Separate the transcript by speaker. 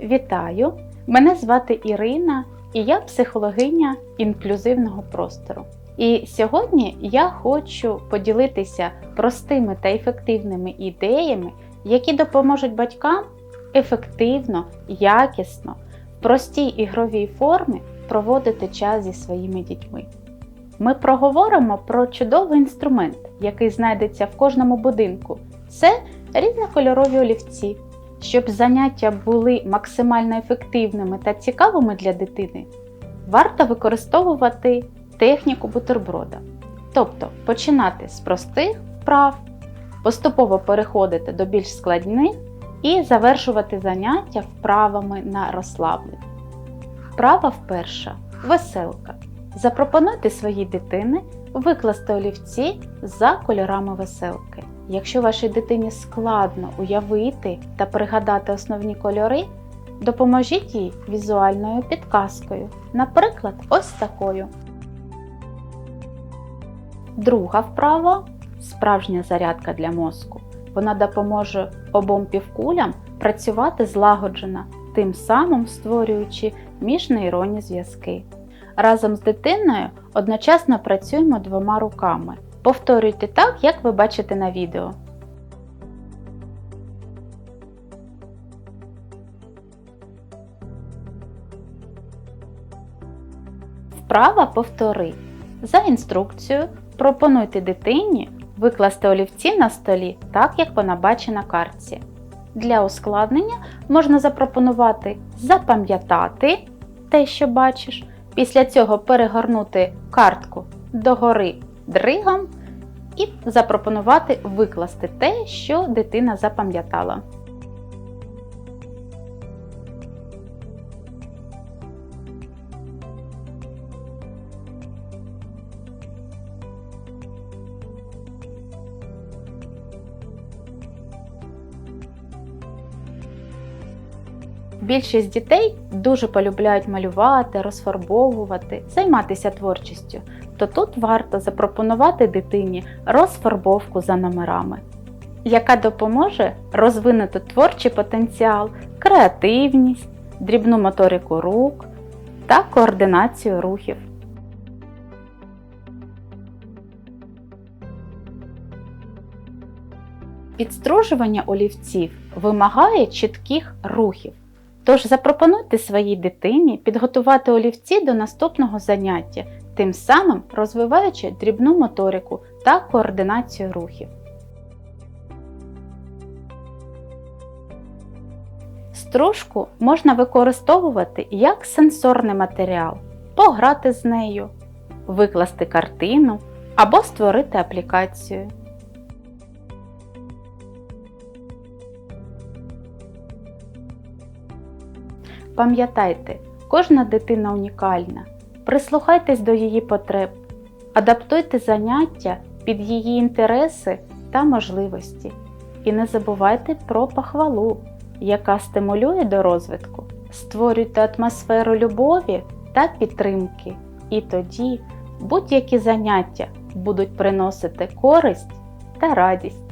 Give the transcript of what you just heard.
Speaker 1: Вітаю! Мене звати Ірина і я психологиня інклюзивного простору. І сьогодні я хочу поділитися простими та ефективними ідеями, які допоможуть батькам ефективно, якісно, в простій ігровій формі проводити час зі своїми дітьми. Ми проговоримо про чудовий інструмент, який знайдеться в кожному будинку. Це різнокольорові олівці. Щоб заняття були максимально ефективними та цікавими для дитини, варто використовувати техніку бутерброда. Тобто починати з простих вправ, поступово переходити до більш складних і завершувати заняття вправами на розслаблення. Вправа вперша веселка. Запропонуйте своїй дитині викласти олівці за кольорами веселки. Якщо вашій дитині складно уявити та пригадати основні кольори, допоможіть їй візуальною підказкою, наприклад, ось такою. Друга вправа справжня зарядка для мозку. Вона допоможе обом півкулям працювати злагоджено, тим самим створюючи міжнейронні зв'язки. Разом з дитиною одночасно працюємо двома руками. Повторюйте так, як ви бачите на відео. Вправа повтори. За інструкцією пропонуйте дитині викласти олівці на столі так, як вона бачить на картці. Для ускладнення можна запропонувати запам'ятати те, що бачиш, після цього перегорнути картку догори дригом і запропонувати викласти те, що дитина запам'ятала. Більшість дітей дуже полюбляють малювати, розфарбовувати, займатися творчістю, то тут варто запропонувати дитині розфарбовку за номерами, яка допоможе розвинути творчий потенціал, креативність, дрібну моторику рук та координацію рухів. Підстружування олівців вимагає чітких рухів. Тож запропонуйте своїй дитині підготувати олівці до наступного заняття, тим самим розвиваючи дрібну моторику та координацію рухів. Стружку можна використовувати як сенсорний матеріал, пограти з нею, викласти картину або створити аплікацію. Пам'ятайте, кожна дитина унікальна. Прислухайтесь до її потреб, адаптуйте заняття під її інтереси та можливості. І не забувайте про похвалу, яка стимулює до розвитку. Створюйте атмосферу любові та підтримки. І тоді будь-які заняття будуть приносити користь та радість.